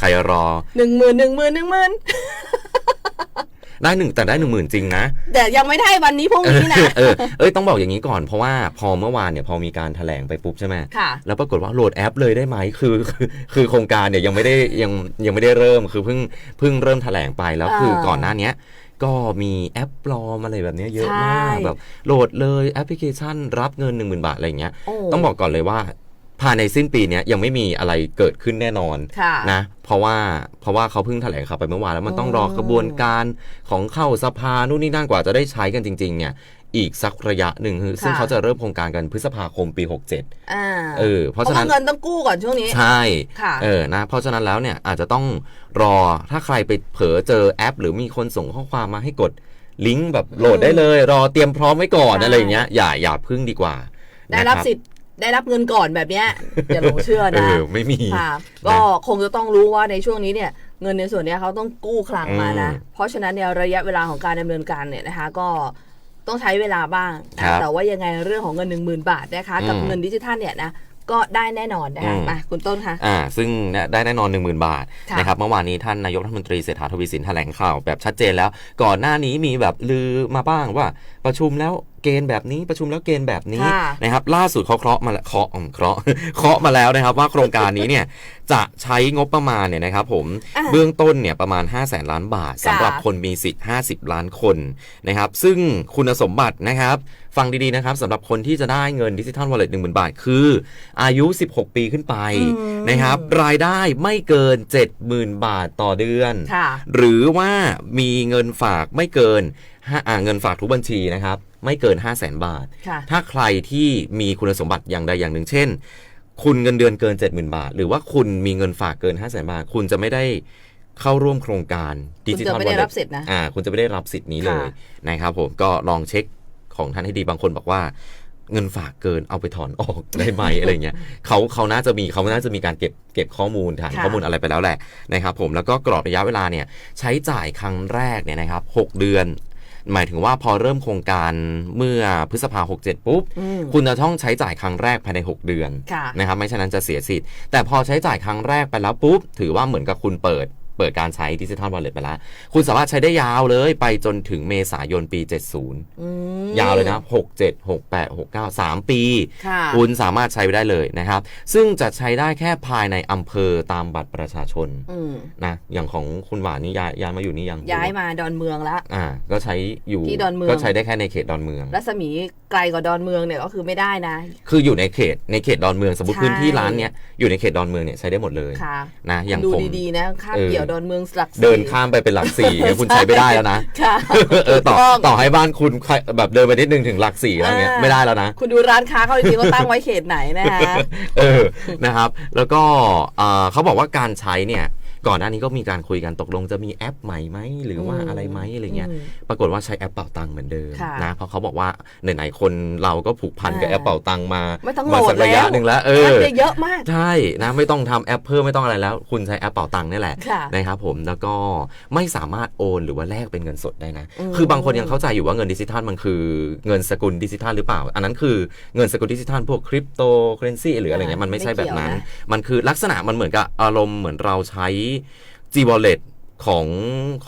ใครรอหนึ่งหมื่นหนึ่งหมื่นหนึ่งหมื่นได้หนึ่งแต่ได้หนึ่งหมื่นจริงนะ แต่ยังไม่ได้วันนี้พรุ่งนี้นะเออเอ้ยต้องบอกอย่างนี้ก่อนเพราะว่าพอเมื่อวานเนี่ยพอมีการแถลงไปปุ๊บใช่ไหมค่ะแล้วปรากฏว่าโหลดแอปเลยได้ไหมคือคือคือโครงการเนี่ยยังไม่ได้ยังยังไม่ได้เริ่มคือเพิ่งเพิ่งเริ่มแถลงไปแล้วคือเออก่อนหน้าเนี้ยก็มีแอปปลอมอะไรแบบเนี้ยเยอะมากใช่แบบโหลดเลยแอปพลิเคชันรับเงิน 1 0,000 บาทอะไรอย่างเงี้ยโอ้ต้องบอกก่อนเลยว่า ภายในสิ้นปีเนี้ยยังไม่มีอะไรเกิดขึ้นแน่นอนค่ะนะเพราะว่าเพราะว่าเขาเพิ่งแถลงข่าวไปเมื่อวานแล้วมันต้องรอกระบวนการของเข้าสภานู่นนี่นั่นกว่าจะได้ใช้กันจริง ๆ เนี่ยอีกสักระยะหนึ่งคือซึ่งค่ะเขาจะเริ่มโครงการกันพฤษภาคมปี 67อ่าเออเพเพราะราะฉะนั้ว่านเงินต้องกู้ก่อนช่วงนี้ ใช่ค่ะเออนะเพราะฉะนั้นแล้วเนี่ยอาจจะต้องรอถ้าใครไปเผลอเจอแอป หรือมีคนส่งข้อความมาให้กดลิงก์แบบโหลดได้เลย รอเตรียมพร้อมไว้ก่อนใช่อะไรอย่างเงี้ยอย่าอย่าพึ่งดีกว่าได้รับนะคสิทธิ์ ได้รับเงินก่อนแบบเนี้ยอย่าหลงเชื่อเอนะอไม่มีค่ะก็คงจะต้องรู้ว่าในช่วงนี้เนี่ยเงินในส่วนเนี้ยเขาต้องกู้คลังมานะอืมเพราะฉะนั้นเนี่ยระยะเวลาของการดำเนินการเนี่ยนะคะก็ต้องใช้เวลาบ้างครันะบแต่ว่ายังไงเรื่องของเงิน 1 0,000 บาทนะคะกับอืมเงินดิจิทัลเนี่ยนะก็ได้แน่นอนนะคะอืมมาคุณต้นคะอ่าซึ่งเนี่ยได้แน่นอน 1 0,000 บาทค่ะนะครับเมื่อวานนี้ท่านนายกรัฐมนตรีเศรษฐาทวีสินแถลงข่าวแบบชัดเจนแล้ว ก่อนหน้านี้มีแบบลือมาบ้างว่า ประชุมแล้วเกณฑ์แบบนี้ประชุมแล้วเกณฑ์แบบนี้ค่ะนะครับล่าสุดเขาเคราะห์มาแล้วเคาะอืมเคราะห์เคาะมาแล้วนะครับ ว่าโครงการนี้เนี่ยจะใช้งบประมาณเนี่ยนะครับผมอ่าเบื้องต้นเนี่ยประมาณ 5 0 0แสนล้านบาทสำหรับค่ะคนมีสิทธิ์ 50 ล้านคนนะครับ ซึ่งคุณสมบัตินะครับ ฟังดีๆนะครับสำหรับคนที่จะได้เงินดิจิทัลวอลเล็ต1 0,000บาท คือ อายุ 16 ปีขึ้นไปอืมนะครับ รายได้ไม่เกิน 70,000 บาทต่อเดือนค่ะหรือว่ามีเงินฝากไม่เกินห้าอ่า เงินฝากทุกบัญชีนะครับ ไม่เกิน 5 0 0แสนบาทค่ะถ้าใครที่มีคุณสมบัติอย่างใดอย่างหนึ่ง เช่น คุณเงินเดือนเกิน 70,000 บาท หรือว่าคุณมีเงินฝากเกิน 5 0 0แสนบาท คุณจะไม่ได้เข้าร่วมโครงการดิคุณจิจะทัลไม่ได้รับสิทธิ์นะอ่าคุณจะไม่ได้รับสิทธิ์นี้เลยค่ะนะครับผมก็ลองเช็คของท่านให้ดีบางคนบอกว่าเงินฝากเกินเอาไปถอนออกได้ไหมอะไรเงี้ยเขาเขาน่าจะมีเขาน่าจะมีการเก็บเก็บข้อมูลฐานค่ะข้อมูลอะไรไปแล้วแหละนะครับผมแล้วก็กรอบระยะเวลาเนี่ยใช้จ่ายครั้งแรกเนี่ยนะครับ6เดือน หมายถึงว่าพอเริ่มโครงการเมื่อพฤษภา 67 ปุ๊บอืมคุณจะต้องใช้จ่ายครั้งแรกภายใน 6 เดือนค่ะนะครับไม่ฉะนั้นจะเสียสิทธิ์แต่พอใช้จ่ายครั้งแรกไปแล้วปุ๊บ ถือว่าเหมือนกับคุณเปิด เปิดการใช้ดิจิทัลวอลเล็ตไปแล้ว คุณสามารถใช้ได้ยาวเลยไปจนถึงเมษายนปี 70อืมยาวเลยนะ 67 68 69 3 ปีค่ะคุณสามารถใช้ไปได้เลยนะครับ ซึ่งจะใช้ได้แค่ภายในอำเภอตามบัตรประชาชนอืมนะอย่างของคุณหวานนี่ย้ายย้ายมาอยู่นี่ยังย้ายมาดอนเมืองแล้วอ่าก็ใช้อยู่ที่ดอนเมืองก็ใช้ได้แค่ในเขตดอนเมืองรัศมีไกลกว่าดอนเมืองเนี่ยก็คือไม่ได้นะ คืออยู่ในเขตในเขตดอนเมืองสมมติใช่ พื้นที่ร้านเนี้ยอยู่ในเขตดอนเมืองเนี่ยใช้ได้หมดเลยค่ะนะอย่างดูผม ดีๆนะข้ามเออ เกี่ยวดอนเมืองหลักสี่ เดินข้ามไปเป็นหลักสี่เนี่ยคุณใช้ไม่ได้แล้วนะค่ะเออต่อถูกต้อง ต่อให้บ้านคุณใครแบบเดินไปนิดนึงถึงหลักสี่แล้วเงี้ยอ่าไม่ได้แล้วนะ คุณดูร้านค้าเขาจริงๆเขาตั้งไว้เขตไหนนะคะ เออ นะครับ แล้วก็เอ่อเขาบอกว่าการใช้เนี่ย ก่อนหน้านี้ก็มีการคุยกันตกลงจะมีแอปใหม่ไหมหรือว่าอืมอะไรไหมอะไรเงี้ยอืมปรากฏว่าใช้แอปเป่าตังค์เหมือนเดิมค่ะนะเพราะเขาบอกว่าไหนๆคนเราก็ผูกพันกับอ่าแอปเป่าตังค์มาไม่ต้องโหลมาดสักระยะแล้วหนึ่งแล้วเอแออปเนี่ยเยอะมากใช่นะไม่ต้องทำแอปเพิ่มไม่ต้องอะไรแล้ว คุณใช้แอปเป่าตังค์นี่แหละค่ะนะครับผมแล้วก็ไม่สามารถโอนหรือว่าแลกเป็นเงินสดได้นะอืมคือบางคนยังเข้าใจอยู่ว่าเงินดิจิทัลมันคือเงินสกุลดิจิทัลหรือเปล่า อันนั้นคือเงินสกุลดิจิทัลพวกคริปโตเคอเรนซีหรืออะไรเงี้ยมันไม่ใช่แบบนั้นไม่เกี่ยวมันคือลักษณะมันเหมือนกับอารมณ์เหมือนเราใช้ G Wallet ของ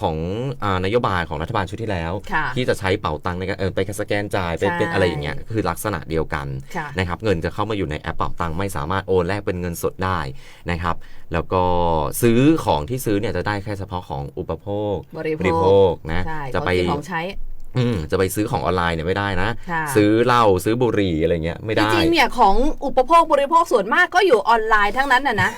ของอานโยบายของรัฐบาลชุดที่แล้วค่ะที่จะใช้เป๋าตังค์ในการเออไปสแกนจ่ายเป็นใช่เป็นอะไรอย่างเงี้ยคือลักษณะเดียวกันค่ะนะครับเงินจะเข้ามาอยู่ในแอปเป๋าตังค์ไม่สามารถโอนแลกเป็นเงินสดได้นะครับ แล้วก็ซื้อของที่ซื้อเนี่ยจะได้แค่เฉพาะของอุปโภคบริโภคโภคนะใช่จะของไปกินของใช้อืมจะไปซื้อของออนไลน์เนี่ยไม่ได้นะค่ะซื้อเหล้าซื้อบุหรี่อะไรเงี้ยไม่จได้ริงๆเนี่ยของอุปโภคบริโภคส่วนมากก็อยู่ออนไลน์ทั้งนั้นน่ะนะ